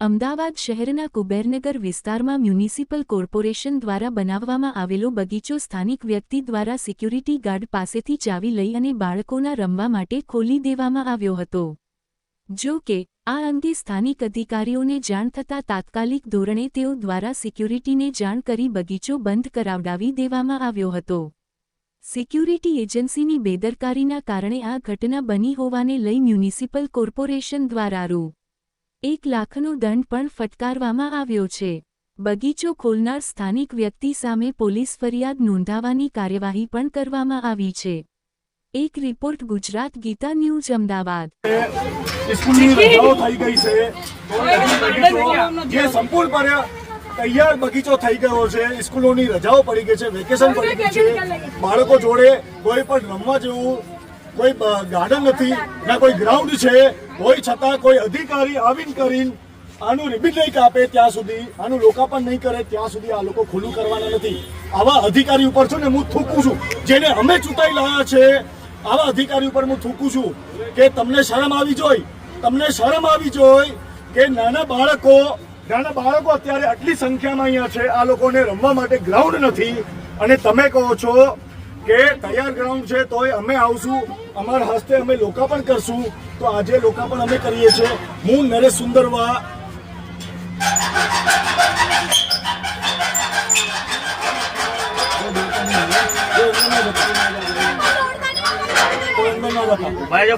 અમદાવાદ શહેરના કુબેરનગર વિસ્તારમાં municipal corporation દ્વારા બનાવવામાં આવેલો બગીચો સ્થાનિક વ્યક્તિ દ્વારા સિક્યુરિટી ગાર્ડ પાસેથી ચાવી લઈ અને બાળકોના રમવા માટે ખોલી દેવામાં આવ્યો હતો. જો કે, આ અંગે સ્થાનિક અધિકારીઓને જાણ થતાં તાત્કાલિક ધોરણે તેઓ દ્વારા સિક્યુરિટીને જાણ કરી બગીચો બંધ કરાવડાવી દેવામાં આવ્યો હતો. સિક્યુરિટી એજન્સીની બેદરકારીના કારણે આ ઘટના બની હોવાને લઈ મ્યુનિસિપલ કોર્પોરેશન દ્વારા રૂ. એક લાખનો દંડ પણ ફટકારવામાં આવ્યો છે. બગીચો ખોલનાર સ્થાનિક વ્યક્તિ સામે પોલીસ ફરિયાદ નોંધાવાની કાર્યવાહી પણ કરવામાં આવી છે. એક રિપોર્ટ ગુજરાત ગીતા ન્યૂઝ, અમદાવાદ. થઈ તૈયાર બગીચો થઈ ગયો છે. સ્કૂલોની રજાઓ પડી ગઈ છે, વેકેશન પડી ગયું છે. બાળકો જોડે કોઈ પણ રમવા જેવું કોઈ ગાર્ડન નથી, ના કોઈ ગ્રાઉન્ડ છે કોઈ છતાં કોઈ અધિકારી આવીને કરીને આનું રિબિન નહીં કાપે ત્યાં સુધી, આનું લોકાર્પણ નહીં કરે ત્યાં સુધી આ લોકો ખુલ્લું કરવાના નથી. આવા અધિકારી ઉપર છું ને હું થૂકું છું. જેને અમે ચૂંટાઈ લાયા છે, આવા અધિકારી ઉપર હું થૂકું છું કે તમને શરમ આવી જોઈ, તમને શરમ આવી જોઈ કે નાના બાળકો નાના બાળકો અત્યારે આટલી સંખ્યામાં અહીંયા છે, આ લોકોને રમવા માટે ગ્રાઉન્ડ નથી. અને તમે કહો છો કે તૈયાર ગ્રાઉન્ડ છે તોય અમે આવશું. અમારા હસ્તે અમે લોકાર્પણ કરશું. તો આજે લોકાર્પણ અમે કરીએ છીએ. હું નરેશ સુંદરવા. જતા.